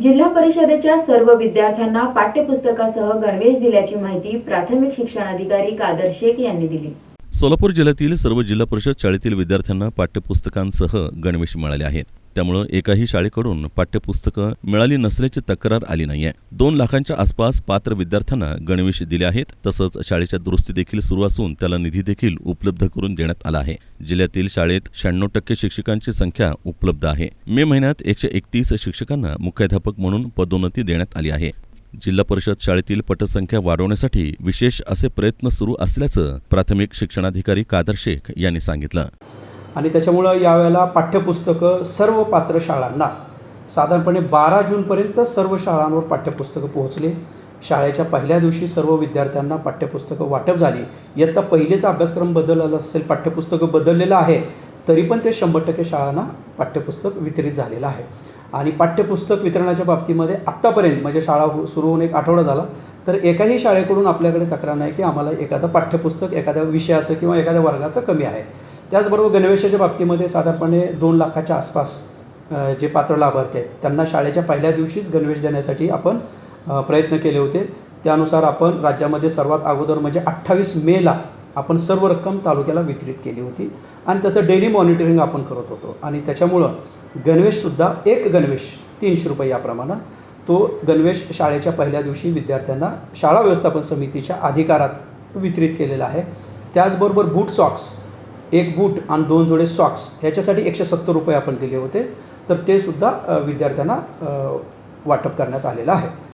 जिल्हा परिषदेच्या सर्व विद्यार्थ्यांना पाठ्यपुस्तकासह गणवेश दिल्याची माहिती प्राथमिक शिक्षणाधिकारी कादर शेख यांनी दिली. सोलापूर जिल्ह्यातील सर्व जिल्हा परिषद शाळेतील विद्यार्थ्यांना पाठ्यपुस्तकांसह गणवेश मिळाले आहेत. त्यामुळं एकाही शाळेकडून पाठ्यपुस्तकं मिळाली नसल्याची तक्रार आली नाहीये. दोन लाखांच्या आसपास पात्र विद्यार्थ्यांना गणवेश दिले आहेत. तसंच शाळेच्या दुरुस्ती देखील सुरू असून त्याला निधी देखील उपलब्ध करून देण्यात आला आहे. जिल्ह्यातील शाळेत शहाण्णव टक्के शिक्षकांची संख्या उपलब्ध आहे. मे महिन्यात एकशे एकतीस शिक्षकांना मुख्याध्यापक म्हणून पदोन्नती देण्यात आली आहे. जिल्हा परिषद शाळेतील पटसंख्या वाढवण्यासाठी विशेष असे प्रयत्न सुरू असल्याचं प्राथमिक शिक्षणाधिकारी कादर शेख यांनी सांगितलं. आणि त्याच्यामुळं यावेळेला पाठ्यपुस्तकं सर्व पात्र शाळांना साधारणपणे बारा जूनपर्यंत सर्व शाळांवर पाठ्यपुस्तकं पोहोचले. शाळेच्या पहिल्या दिवशी सर्व विद्यार्थ्यांना पाठ्यपुस्तकं वाटप झाली. इयत्ता पहिलेचा अभ्यासक्रम बदलला असेल पाठ्यपुस्तकं बदललेलं आहे तरी पण ते शंभर टक्के शाळांना पाठ्यपुस्तक वितरित झालेलं आहे. आणि पाठ्यपुस्तक वितरणाच्या बाबतीमध्ये आत्तापर्यंत म्हणजे शाळा सुरू होऊन एक आठवडा झाला तर एकाही शाळेकडून आपल्याकडे तक्रार नाही की आम्हाला एखादं पाठ्यपुस्तक एखाद्या विषयाचं किंवा एखाद्या वर्गाचं कमी आहे. त्याचबरोबर गणवेशाच्या बाबतीमध्ये साधारणपणे दोन लाखाच्या आसपास जे पात्र लाभार्थी आहेत त्यांना शाळेच्या पहिल्या दिवशीच गणवेश देण्यासाठी आपण प्रयत्न केले होते. त्यानुसार आपण राज्यामध्ये सर्वात अगोदर म्हणजे अठ्ठावीस मेला आपण सर्व रक्कम तालुक्याला वितरित केली होती आणि त्याचं डेली मॉनिटरिंग आपण करत होतो. आणि त्याच्यामुळं गणवेशसुद्धा एक गणवेश तीनशे रुपये याप्रमाणे तो गणवेश शाळेच्या पहिल्या दिवशी विद्यार्थ्यांना शाळा व्यवस्थापन समितीच्या अधिकारात वितरित केलेला आहे. त्याचबरोबर बूट सॉक्स एक बूट आणि दोन जोडे सॉक्स ह्याच्यासाठी एकशे सत्तर रुपये आपण दिले होते. तर ते सुद्धा विद्यार्थ्यांना वाटप करण्यात आलेलं आहे.